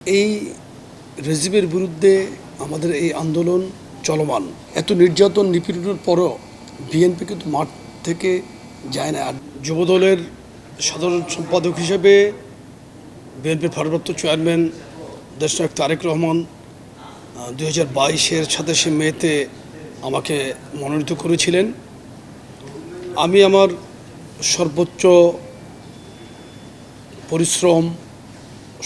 এই রেজিমের বিরুদ্ধে আমাদের এই আন্দোলন চলমান। এত নির্যাতন নিপীড়নের পরও বিএনপি কিন্তু মাঠ থেকে যায় না। আর যুবদলের সাধারণ সম্পাদক হিসেবে বিএনপির ভারপ্রাপ্ত চেয়ারম্যান দেশনায়ক তারেক রহমান দুই হাজার বাইশের সাতাশে মেতে আমাকে মনোনীত করেছিলেন। আমি আমার সর্বোচ্চ পরিশ্রম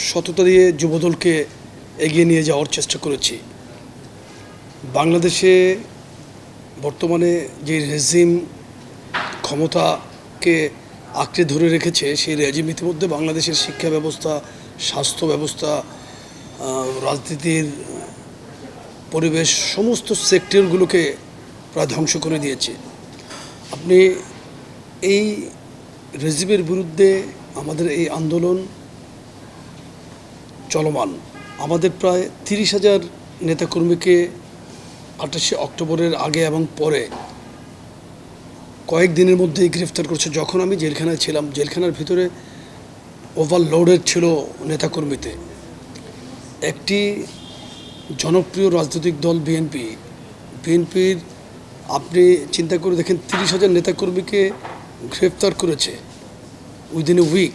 সততা দিয়ে যুবদলকে এগিয়ে নিয়ে যাওয়ার চেষ্টা করেছি। বাংলাদেশে বর্তমানে যে রেজিম ক্ষমতাকে আঁকড়ে ধরে রেখেছে, সেই রেজিম ইতিমধ্যে বাংলাদেশের শিক্ষা ব্যবস্থা, স্বাস্থ্য ব্যবস্থা রাজনীতির পরিবেশ, সমস্ত সেক্টরগুলোকে প্রায় ধ্বংস করে দিয়েছে। আপনি এই রেজিমের বিরুদ্ধে আমাদের এই আন্দোলন চলমান। আমাদের প্রায় তিরিশ হাজার নেতাকর্মীকে আঠাশে অক্টোবরের আগে এবং পরে কয়েক দিনের মধ্যেই গ্রেফতার করছে। যখন আমি জেলখানায় ছিলাম, জেলখানার ভিতরে ওভারলোডেড ছিল নেতাকর্মীতে। একটি জনপ্রিয় রাজনৈতিক দল বিএনপি। বিএনপির আপনি চিন্তা করে দেখেন, তিরিশ হাজার নেতাকর্মীকে গ্রেফতার করেছে উইদিন এ উইক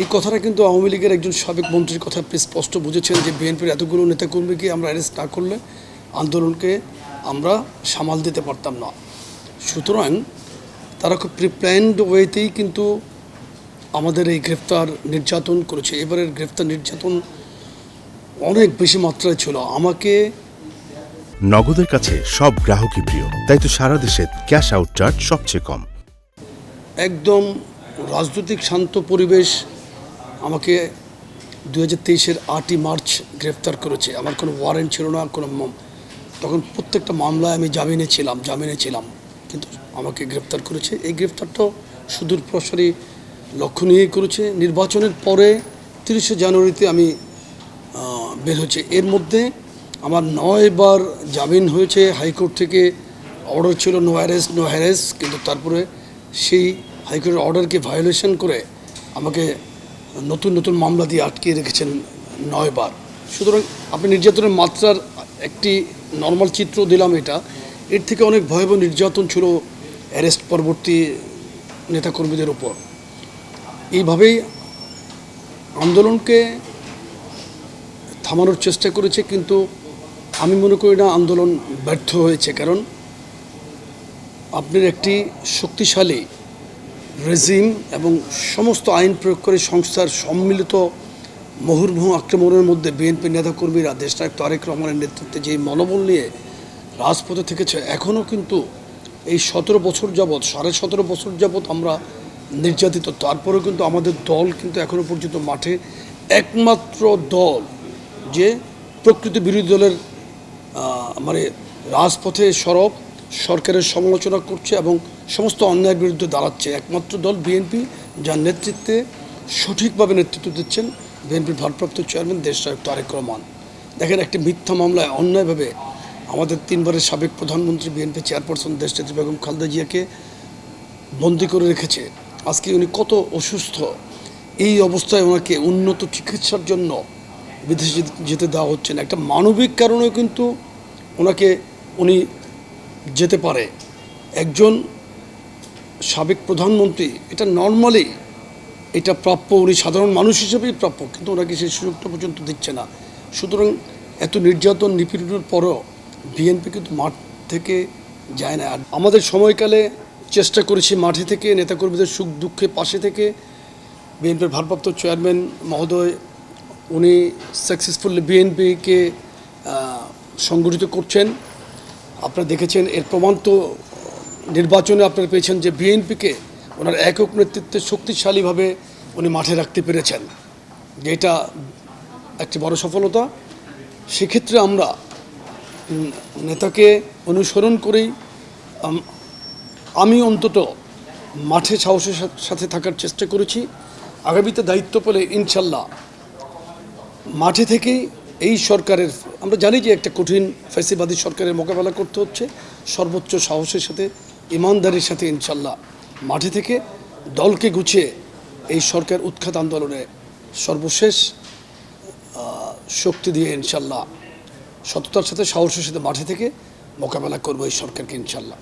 এই কথাটা কিন্তু আওয়ামী লীগের একজন সাবেক মন্ত্রীর কথা আপনি স্পষ্ট বুঝেছেন যে বিএনপির এতগুলো নেতাকর্মীকে আমরা অ্যারেস্ট না করলে আন্দোলনকে আমরা সামাল দিতে পারতাম না। সুতরাং তারা খুব প্রিপ্ল্যান্ড ওয়েতেই কিন্তু আমাদের এই গ্রেফতার নির্যাতন করেছে। এবারের গ্রেফতার নির্যাতন অনেক বেশি মাত্রায় ছিল। আমাকে নগদের কাছে সব গ্রাহকই প্রিয় তাই তো সারা দেশে ক্যাশ আউট চার্জ সবচেয়ে কম। একদম রাজনৈতিক শান্ত পরিবেশ আমাকে দু হাজার তেইশের আটই মার্চ গ্রেফতার করেছে। আমার কোনো ওয়ারেন্ট ছিল না, কোনো তখন প্রত্যেকটা মামলায় আমি জামিনে ছিলাম জামিনে ছিলাম। কিন্তু আমাকে গ্রেফতার করেছে। এই গ্রেফতারটাও সুদূর প্রসারী লক্ষ্য নিয়েই করেছে। নির্বাচনের পরে তিরিশে জানুয়ারিতে আমি বের হচ্ছে এর মধ্যে আমার নয়বার জামিন হয়েছে। হাইকোর্ট থেকে অর্ডার ছিল নো অ্যারেস্ট নো হ্যারেস কিন্তু তারপরে সেই হাইকোর্টের অর্ডারকে ভায়োলেশন করে আমাকে নতুন নতুন মামলা দিয়ে আটকে রেখেছেন নয়বার সুতরাং আপনি নির্যাতনের মাত্রার একটি নর্মাল চিত্র দিলাম এটা। এর থেকে অনেক ভয়াবহ নির্যাতন ছিল অ্যারেস্ট পরবর্তী নেতাকর্মীদের ওপর এইভাবেই আন্দোলনকে থামানোর চেষ্টা করেছে, কিন্তু আমি মনে করি না আন্দোলন ব্যর্থ হয়েছে। কারণ আপনার একটি শক্তিশালী রেজিম এবং সমস্ত আইন প্রয়োগকারী সংস্থার সম্মিলিত মুহুর্মুহু আক্রমণের মধ্যে বিএনপি নেতাকর্মীরা দেশনায়ক তারেক রহমানের নেতৃত্বে যে মনোবল নিয়ে রাজপথে থেকেছে, এখনও কিন্তু এই সতেরো বছর যাবৎ, সাড়ে সতেরো বছর যাবৎ আমরা নির্যাতিত। তারপরেও কিন্তু আমাদের দল কিন্তু এখনও পর্যন্ত মাঠে একমাত্র দল যে প্রকৃতি বিরোধী দলের মানে রাজপথে সরব। সরকারের সমালোচনা করছে এবং সমস্ত অন্যায়ের বিরুদ্ধে দাঁড়াচ্ছে। একমাত্র দল বিএনপি, যার নেতৃত্বে সঠিকভাবে নেতৃত্ব দিচ্ছেন বিএনপির ভারপ্রাপ্ত চেয়ারম্যান দেশনায়ক তারেক রহমান। দেখেন, একটি মিথ্যা মামলায় অন্যায়ভাবে আমাদের তিনবারের সাবেক প্রধানমন্ত্রী বিএনপি চেয়ারপারসন দেশনেত্রী বেগম খালেদা জিয়াকে বন্দি করে রেখেছে। আজকে উনি কত অসুস্থ। এই অবস্থায় ওনাকে উন্নত চিকিৎসার জন্য বিদেশে যেতে দেওয়া হচ্ছে না। একটা মানবিক কারণেও কিন্তু ওনাকে উনি যেতে পারে। একজন সাবেক প্রধানমন্ত্রী, এটা নর্মালি এটা প্রাপ্য উনি সাধারণ মানুষ হিসেবেই প্রাপ্য, কিন্তু ওনাকে সেই সুযোগটা পর্যন্ত দিচ্ছে না। সুতরাং এত নির্যাতন, নিপীড়নের পরও বিএনপি কিন্তু মাঠ থেকে যায় না। আর আমাদের সময়কালে চেষ্টা করেছি মাঠে থেকে, নেতাকর্মীদের সুখ দুঃখে পাশে থেকে। বিএনপির ভারপ্রাপ্ত চেয়ারম্যান মহোদয়, উনি সাকসেসফুলি বিএনপিকে সংগঠিত করছেন। আপনারা দেখেছেন, এর প্রমাণ তো নির্বাচনে আপনারা পেয়েছেন যে বিএনপিকে ওনার একক নেতৃত্বে শক্তিশালীভাবে উনি মাঠে রাখতে পেরেছেন। যেটা একটি বড় সফলতা। সেক্ষেত্রে আমরা নেতাকে অনুসরণ করেই, আমি অন্তত মাঠে সাহসের সাথে থাকার চেষ্টা করেছি। আগামীতে দায়িত্ব পেলে ইনশাল্লাহ মাঠে থেকেই এই সরকারের, আমরা জানি যে একটা কঠিন ফ্যাসিবাদী সরকারের মোকাবেলা করতে হচ্ছে। সর্বোচ্চ সাহসের সাথে, ইমানদারির সাথে ইনশাল্লাহ মাঠে থেকে দলকে গুছিয়ে এই সরকার উৎখাত আন্দোলনে সর্বশেষ শক্তি দিয়ে ইনশাল্লাহ সততার সাথে, সাহসের সাথে মাঠে থেকে মোকাবেলা করব এই সরকারকে ইনশাল্লাহ।